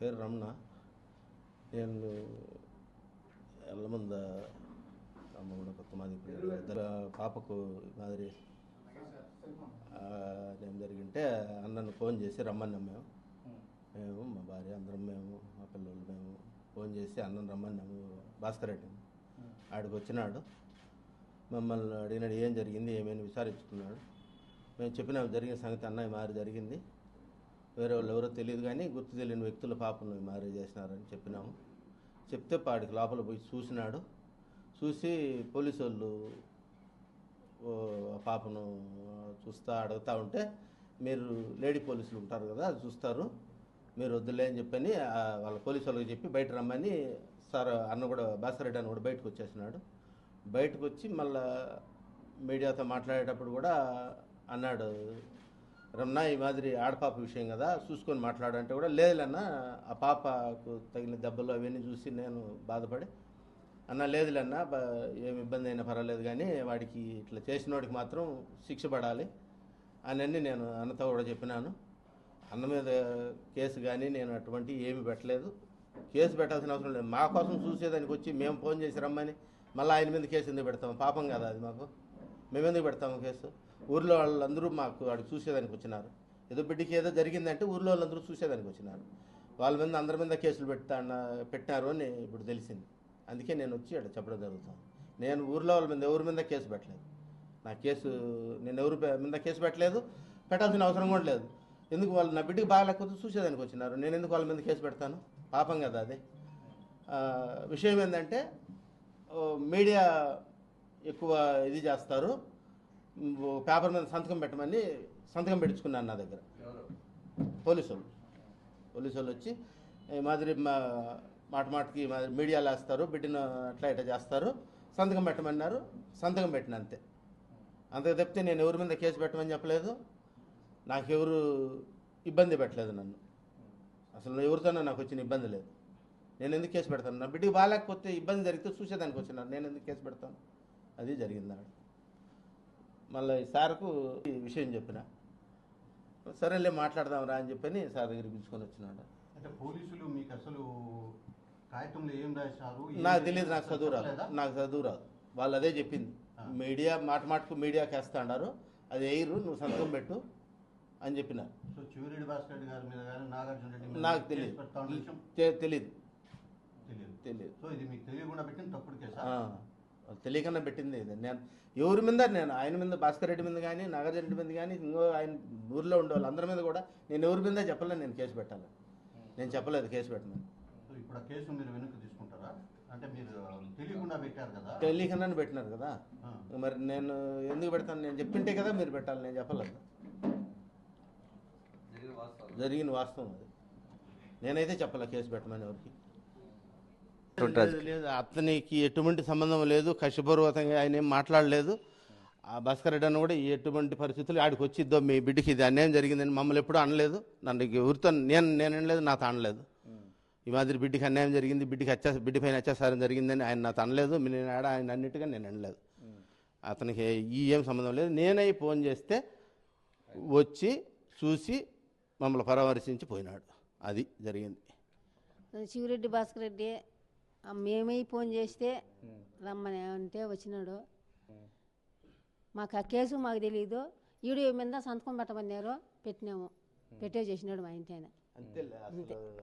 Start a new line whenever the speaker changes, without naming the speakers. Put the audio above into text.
పేరు రమణ. నేను ఎల్లమంద అమ్మగూడ కొత్త మాది ఇద్దరు పాపకు మాదిరి ఏం జరిగింటే అన్నను ఫోన్ చేసి రమ్మన్నాం మేము. మేము మా భార్య అందరం మేము మా పిల్లలు మేము ఫోన్ చేసి అన్నం రమ్మన్నాము భాస్కర్ రెడ్డి. ఆడికి వచ్చినాడు. మమ్మల్ని అడిగినాడు ఏం జరిగింది ఏమైనా విచారించుకున్నాడు. మేము చెప్పిన జరిగిన సంగతి అన్నయ్య మారి జరిగింది. వేరే వాళ్ళు ఎవరో తెలియదు కానీ గుర్తు తెలియని వ్యక్తుల పాపను మ్యారేజ్ చేసినారని చెప్పినాము. చెప్తే పాడికి లోపల పోయి చూసినాడు. చూసి పోలీసు వాళ్ళు పాపను చూస్తా అడుగుతా ఉంటే మీరు లేడీ పోలీసులు ఉంటారు కదా అది చూస్తారు. మీరు వద్దులే అని చెప్పని వాళ్ళ పోలీసు వాళ్ళకి చెప్పి బయట రమ్మని సార్ అన్న కూడా బాసరెడ్డి అని కూడా బయటకు వచ్చేసినాడు. బయటకు వచ్చి మళ్ళా మీడియాతో మాట్లాడేటప్పుడు కూడా అన్నాడు రమణ ఈ మాదిరి ఆడపాప విషయం కదా చూసుకొని మాట్లాడంటే కూడా లేదులన్న ఆ పాపకు తగిన దెబ్బలు అవన్నీ చూసి నేను బాధపడి అన్న లేదులన్న బ- ఏమి ఇబ్బంది అయినా పర్వాలేదు కానీ వాడికి ఇట్లా చేసినోడికి మాత్రం శిక్ష పడాలి అని నేను అన్నతో కూడా చెప్పినాను. అన్న మీద కేసు కానీ నేను అటువంటి ఏమి పెట్టలేదు. కేసు పెట్టాల్సిన అవసరం లేదు. మా కోసం చూసేదానికి వచ్చి మేము ఫోన్ చేసి రమ్మని మళ్ళీ ఆయన మీద కేసు ఎందుకు పెడతాం? పాపం కదా అది మాకు. మేము ఎందుకు పెడతాము కేసు? ఊర్లో వాళ్ళందరూ మాకు వాడికి చూసేదానికి వచ్చినారు. ఏదో బిడ్డకి ఏదో జరిగిందంటే ఊర్లో వాళ్ళందరూ చూసేదానికి వచ్చినారు. వాళ్ళ మీద అందరి మీద కేసులు పెట్టా పెట్టారు అని ఇప్పుడు తెలిసింది. అందుకే నేను వచ్చి అక్కడ చెప్పడం జరుగుతుంది. నేను ఊర్లో వాళ్ళ మీద ఎవరి మీద కేసు పెట్టలేదు. నా కేసు నేను ఎవరి మీద కేసు పెట్టలేదు. పెట్టాల్సిన అవసరం కూడా లేదు. ఎందుకు వాళ్ళు నా బిడ్డకి బాగా లేకపోతే చూసేదానికి వచ్చినారు? నేను ఎందుకు వాళ్ళ మీద కేసు పెడతాను? పాపం కదా అది. విషయం ఏంటంటే మీడియా ఎక్కువ ఇది చేస్తారు. పేపర్ మీద సంతకం పెట్టమని సంతకం పెట్టించుకున్నాను నా దగ్గర. పోలీసు వాళ్ళు పోలీసు వాళ్ళు వచ్చి ఈ మాదిరి మా మాట మాటకి మాదిరి మీడియాలో వేస్తారు బిడ్డను అట్లా ఇట్లా చేస్తారు సంతకం పెట్టమన్నారు సంతకం పెట్టిన అంతే. అంతకు తప్పితే నేను ఎవరి మీద కేసు పెట్టమని చెప్పలేదు. నాకెవరు ఇబ్బంది పెట్టలేదు నన్ను. అసలు ఎవరితోనో నాకు వచ్చిన ఇబ్బంది లేదు. నేను ఎందుకు కేసు పెడతాను? నా బిడ్డకి బాగాలేకపోతే ఇబ్బంది జరిగితే చూసేదానికి వచ్చినాను నేను ఎందుకు కేసు పెడతాను? అది జరిగింది అక్కడ మళ్ళీ ఈ సార్కు ఈ విషయం చెప్పిన. సరేలే మాట్లాడదాం రా అని చెప్పని సార్ దగ్గరికి పిలుచుకొని వచ్చినాడు.
అంటే పోలీసులు మీకు అసలు కాగితంలో ఏం రాశారు?
నాకు తెలియదు నాకు చదువు రాదు? నాకు చదువు రాదు. వాళ్ళు అదే చెప్పింది. మీడియా మాట మాటకు మీడియాకి వేస్తా అన్నారు అది వేయరు నువ్వు సంతకం పెట్టు అని చెప్పినారు.
సో చివరెడ్డి భాస్కర్ రెడ్డి గారి మీద కానీ నాగార్జున రెడ్డి మీద
నాకు తెలియదు
తెలియదు
తెలియదు
సో ఇది మీకు తెలియకుండా పెట్టిన తప్పుడు కేసా?
తెలియకుండా పెట్టింది. ఇది నేను ఎవరి మీద నేను ఆయన మీద భాస్కర్ రెడ్డి మీద కానీ నాగార్జున రెడ్డి మీద కానీ ఇంకో ఆయన ఊర్లో ఉండే వాళ్ళందరి మీద కూడా నేను ఎవరి మీద చెప్పలేదు నేను కేసు పెట్టాలి. నేను చెప్పలేదు కేసు పెట్టమని
సో ఇప్పుడు ఆ కేసు మీరు వెనక్కి తీసుకుంటారా? అంటే మీరు తెలియకుండా పెట్టారు కదా?
తెలియకుండానే పెట్టినారు కదా. మరి నేను ఎందుకు పెడతాను? నేను చెప్పింటే కదా మీరు పెట్టాలి నేను చెప్పలేదు. జరిగిన వాస్తవం అది. నేనైతే చెప్పలే కేసు పెట్టమని ఎవరికి. లేదు, అతనికి ఎటువంటి సంబంధం లేదు. కష్టపూర్వకంగా ఆయన ఏం మాట్లాడలేదు. ఆ భాస్కర్ రెడ్డి అన్న కూడా ఎటువంటి పరిస్థితులు ఆడికి వచ్చి ఇద్దో మీ బిడ్డకి ఇది అన్యాయం జరిగిందని మమ్మల్ని ఎప్పుడూ అనలేదు. నన్ను ఎవరితో నేను నేను అనలేదు నాతో అనలేదు. ఈ మాదిరి బిడ్డకి అన్యాయం జరిగింది బిడ్డకి అత్యా బిడ్డ పైన అత్యాచారం జరిగిందని ఆయన నాతో అనలేదు. నేను ఆడ ఆయన అన్నిటిగా నేను అనలేదు. అతనికి ఈ ఏం సంబంధం లేదు. నేనై ఫోన్ చేస్తే వచ్చి చూసి మమ్మల్ని పరామర్శించి పోయినాడు. అది జరిగింది.
శివరెడ్డి భాస్కర్ రెడ్డి మేమై ఫోన్ చేస్తే రమ్మని అంటే వచ్చినాడు. మాకు ఆ కేసు మాకు తెలియదు ఈడియో మీద సంతకం పెట్టమన్నారు. పెట్టినాము. పెట్టే చేసినాడు మా ఇంటి ఆయన.
అంతే.